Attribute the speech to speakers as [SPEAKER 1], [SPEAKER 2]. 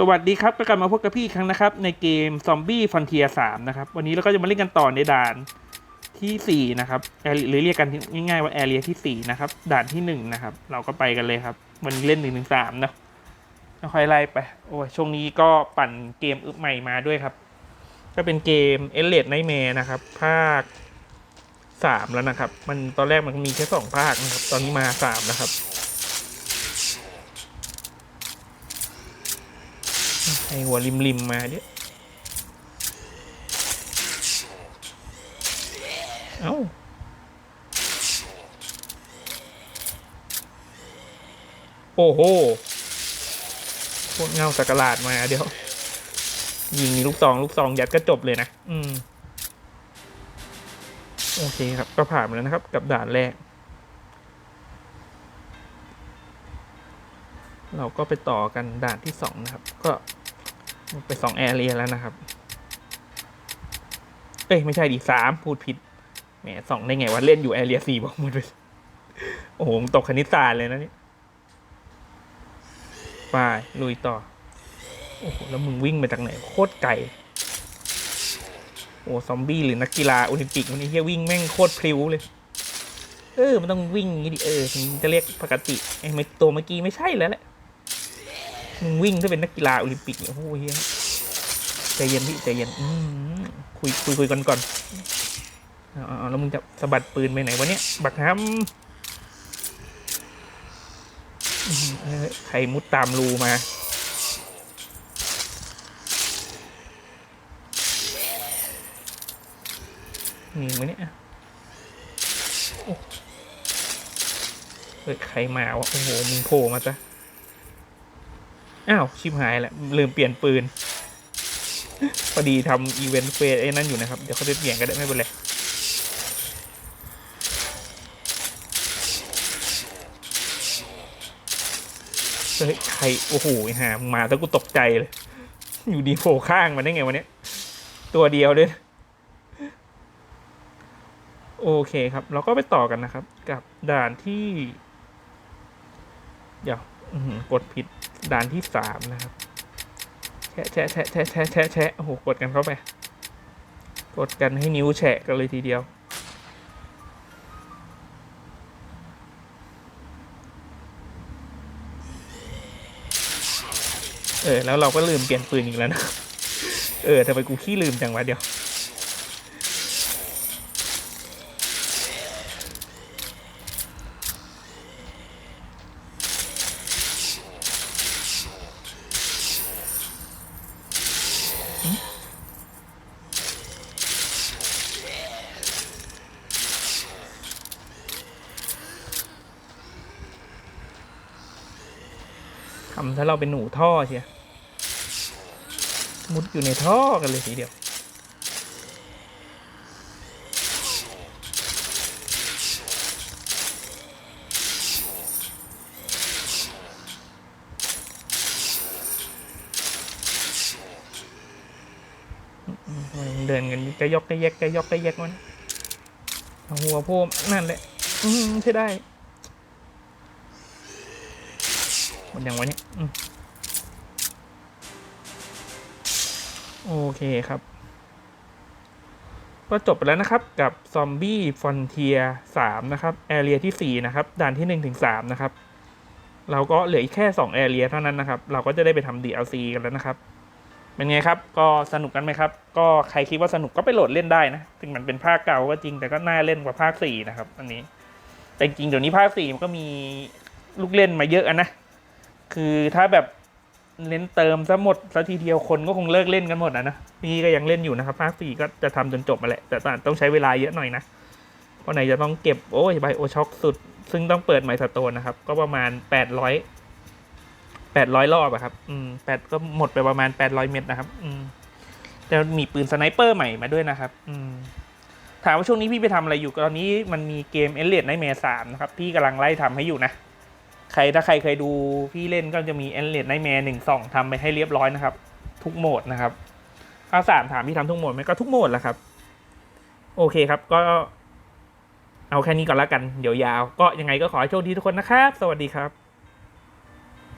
[SPEAKER 1] สวัสดีครับก็กลับมาพบกับพี่อีกครั้งนะครับ ในเกม Zombie Frontier 3นะครับ วันนี้เราก็จะมาเล่นกันต่อในด่านที่ 4 นะครับหรือเรียกกันง่ายๆว่า Area ที่ 4 นะครับ ด่านที่ 1 นะครับ เราก็ไปกันเลยครับวันนี้เล่น1นึ่งสามนะค่อยไล่ไป โอ้ยช่วงนี้ก็ปั่นเกมอึใหม่มาด้วยครับ ก็เป็นเกม e l i t Nightmare นะครับ ภาค 3 แล้วนะครับ มันตอนแรกมันมีแค่2ภาคนะครับ ตอนนี้มา3นะครับ ให้หัวริมริมๆมาเดี๋ยวเอ้าโอ้โห พวกเงาสักหลาดมาเดี๋ยว ยิงลูกซอง ลูกซองยัดก็จบเลยนะ อืม โอเคครับ ก็ผ่านแล้วนะครับ กับด่านแรก เราก็ไปต่อกันด่านที่สองนะครับ ก็ ไปสองแอเรียแล้วนะครับ เอ้ย ไม่ใช่ดิสามพูดผิด แหมสองได้ไงว่าเล่นอยู่แอเรียสี่บอกหมดเลย โอ้โหตกคณิตศาสตร์เลยนะนี่ไปลุยต่อ โอ้โห แล้วมึงวิ่งมาจากไหน โคตรไกล โอ้ซอมบี้หรือนักกีฬาโอลิมปิกวันนี้เฮียวิ่งแม่งโคตรพริ้วเลย เออ มันต้องวิ่งอย่างนี้ดิ เออ ถึงจะเรียกปกติไอ้ตัวเมื่อกี้ไม่ใช่แล้วแหละ มึงวิ่งถ้าเป็นนักกีฬาโอลิมปิกเนี่ยโอ้โหเฮียใจเย็นพี่ใจเย็นอืคุยคุยคุยกันก่อนเอาเอแล้วมึงจะสะบัดปืนไปไหนวะเนี่ยบักฮัมใครมุดตามรูมามีไหมเนี่ยเฮ้ยใครมาวะโอ้โหมึงโผล่มาจ้ะ อ้าว ชิบหายแหละลืมเปลี่ยนปืนพอดีทำอีเวนต์เฟสไอ้นั่นอยู่นะครับ เดี๋ยวเขาไปเปลี่ยนก็ได้ไม่เป็นไรเฮ้ยใครโอ้โหไอ้หามาแล้วกูตกใจเลย อยู่ดีโผล่ข้างมาได้ไงวะเนี้ตัวเดียวเลยโอเคครับ เราก็ไปต่อกันนะครับ กับด่านที่ เดี๋ยวกดผิด ด่านที่สามนะครับ แชะแชะแชะแชะแชะแชะแชะโอ้โหกดกันเข้าไป กดกันให้นิ้วแฉะกันเลยทีเดียว เออ แล้วเราก็ลืมเปลี่ยนปืนอีกแล้วนะ เออทำไมกูขี้ลืมจังวะเดี๋ยว ทำถ้าเราเป็นหนูท่อเชียมุดอยู่ในท่อกันเลยทีเดียว เดินกันจะยกจะแยกจะยกจะแยกมันหัวโพมนั่นแหละอืมใช่ได้ หม ดอย่างวะเนี่ยโอเคครับ ก็จบไปแล้วนะครับกับ Zombie Frontier 3นะครับแอเรียที่4นะครับด่านที่1ถึง3นะครับ เราก็เหลืออีกแค่2แอเรียเท่านั้นนะครับ เราก็จะได้ไปทำ DLC กันแล้วนะครับเป็นไงครับ ก็สนุกกันไหมครับ ก็ใครคิดว่าสนุกก็ไปโหลดเล่นได้นะ ถึงมันเป็นภาคเก่าก็จริง แต่ก็น่าเล่นกว่าภาค4นะครับ อันนี้ แต่จริงเดี๋ยวนี้ภาค4มันก็มีลูกเล่นมาเยอะอะนะ คือถ้าแบบเน้นเติมซะหมดซะทีเดียวคนก็คงเลิกเล่นกันหมดนะนะนี่ก็ยังเล่นอยู่นะครับภาคสี่ก็จะทำจนจบมาแหละแต่ต้องใช้เวลาเยอะหน่อยนะเพราะไหนจะต้องเก็บโอ้ยไบโอช็อกสุด ซึ่งต้องเปิดไมสโตนนะครับ ก็ประมาณแปดร้อยแปดร้อยรอบอะครับ อืมแปดก็หมดไปประมาณแปดร้อยเม็ดนะครับ อืมแต่มีปืนสไนเปอร์ใหม่มาด้วยนะครับ อืมถามว่าช่วงนี้พี่ไปทำอะไรอยู่ตอนนี้มันมีเกมเอเลดในเมสามนะครับ พี่กำลังไล่ทำให้อยู่นะ ใครถ้าใครเคยดูพี่เล่นก็จะมีเอเลดในแมหนึ่งสองทำไปให้เรียบร้อยนะครับ ทุกโหมดนะครับข้าสามถามพี่ทำทุกโหมดไหมก็ทุกโหมดแหละครับ โอเคครับก็เอาแค่นี้ก่อนละกัน เดี๋ยวยาว ก็ยังไงก็ขอให้โชคดีทุกคนนะครับ สวัสดีครับ